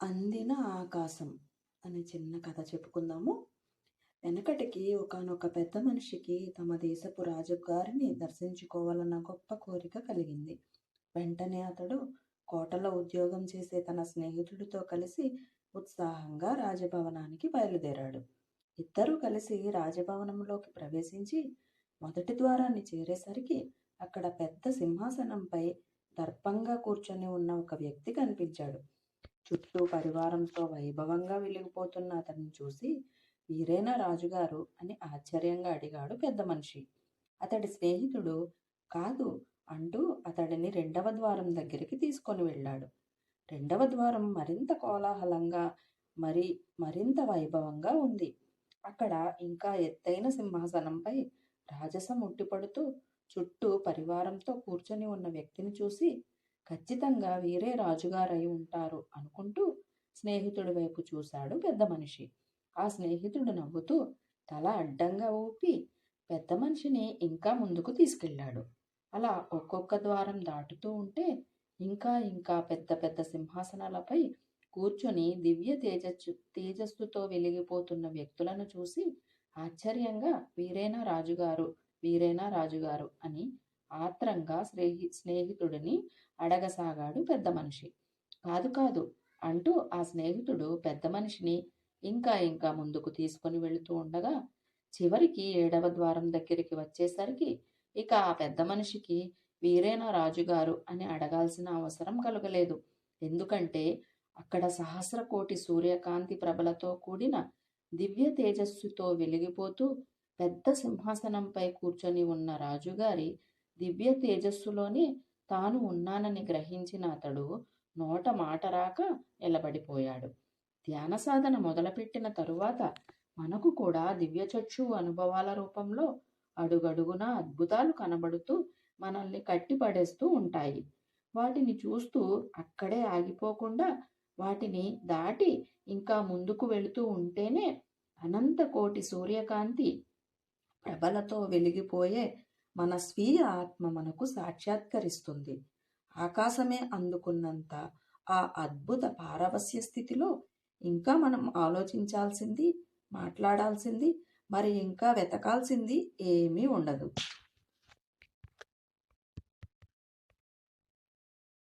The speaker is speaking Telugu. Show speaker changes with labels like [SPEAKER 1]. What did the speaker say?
[SPEAKER 1] అందిన ఆకాశం అనే చిన్న కథ చెప్పుకుందాము. వెనకటికి ఒకానొక పెద్ద మనిషికి తమ దేశపు రాజుగారిని దర్శించుకోవాలన్న గొప్ప కోరిక కలిగింది. వెంటనే అతడు కోటలో ఉద్యోగం చేసే తన స్నేహితుడితో కలిసి ఉత్సాహంగా రాజభవనానికి బయలుదేరాడు. ఇద్దరూ కలిసి రాజభవనంలోకి ప్రవేశించి మొదటి ద్వారాన్ని చేరేసరికి అక్కడ పెద్ద సింహాసనంపై దర్పంగా కూర్చొని ఉన్న ఒక వ్యక్తి కనిపించాడు. చుట్టూ పరివారంతో వైభవంగా వెలిగిపోతున్న అతన్ని చూసి వీరేనా రాజుగారు అని ఆశ్చర్యంగా అడిగాడు పెద్ద మనిషి. అతడి స్నేహితుడు కాదు అంటూ అతడిని రెండవ ద్వారం దగ్గరికి తీసుకొని వెళ్ళాడు. రెండవ ద్వారం మరింత కోలాహలంగా మరి మరింత వైభవంగా ఉంది. అక్కడ ఇంకా ఎత్తైన సింహాసనంపై రాజసం ఉట్టిపడుతూ చుట్టూ పరివారంతో కూర్చొని ఉన్న వ్యక్తిని చూసి ఖచ్చితంగా వీరే రాజుగారై ఉంటారు అనుకుంటూ స్నేహితుడి వైపు చూశాడు పెద్ద మనిషి. ఆ స్నేహితుడు నవ్వుతూ తల అడ్డంగా ఊపి పెద్ద మనిషిని ఇంకా ముందుకు తీసుకెళ్ళాడు. అలా ఒక్కొక్క ద్వారం దాటుతూ ఉంటే ఇంకా ఇంకా పెద్ద పెద్ద సింహాసనాలపై కూర్చొని దివ్య తేజస్సు తేజస్సుతో వెలిగిపోతున్న వ్యక్తులను చూసి ఆశ్చర్యంగా వీరేనా రాజుగారు వీరేనా రాజుగారు అని ఆత్రంగా స్నేహి స్నేహితుడిని అడగసాగాడు పెద్ద మనిషి. కాదు కాదు అంటూ ఆ స్నేహితుడు పెద్ద మనిషిని ఇంకా ఇంకా ముందుకు తీసుకొని వెళుతూ ఉండగా చివరికి ఏడవ ద్వారం దగ్గరికి వచ్చేసరికి ఇక ఆ పెద్ద మనిషికి వీరేనా రాజుగారు అని అడగాల్సిన అవసరం కలగలేదు. ఎందుకంటే అక్కడ సహస్ర కోటి సూర్యకాంతి ప్రభలతో కూడిన దివ్య తేజస్సుతో వెలిగిపోతూ పెద్ద సింహాసనంపై కూర్చొని ఉన్న రాజుగారి దివ్య తేజస్సులోనే తాను ఉన్నానని గ్రహించిన అతడు నోట మాట రాక నిలబడిపోయాడు. ధ్యాన సాధన మొదలుపెట్టిన తరువాత మనకు కూడా దివ్యచక్షు అనుభవాల రూపంలో అడుగడుగునా అద్భుతాలు కనబడుతూ మనల్ని కట్టిపడేస్తూ ఉంటాయి. వాటిని చూస్తూ అక్కడే ఆగిపోకుండా వాటిని దాటి ఇంకా ముందుకు వెళుతూ ఉంటేనే అనంత కోటి సూర్యకాంతి ప్రభలతో వెలిగిపోయే మన స్వీయ ఆత్మ మనకు సాక్షాత్కరిస్తుంది. ఆకాశమే అందుకున్నంత ఆ అద్భుత పారవస్య స్థితిలో ఇంకా మనం ఆలోచించాల్సింది మాట్లాడాల్సింది మరి ఇంకా వెతకాల్సింది ఏమీ ఉండదు.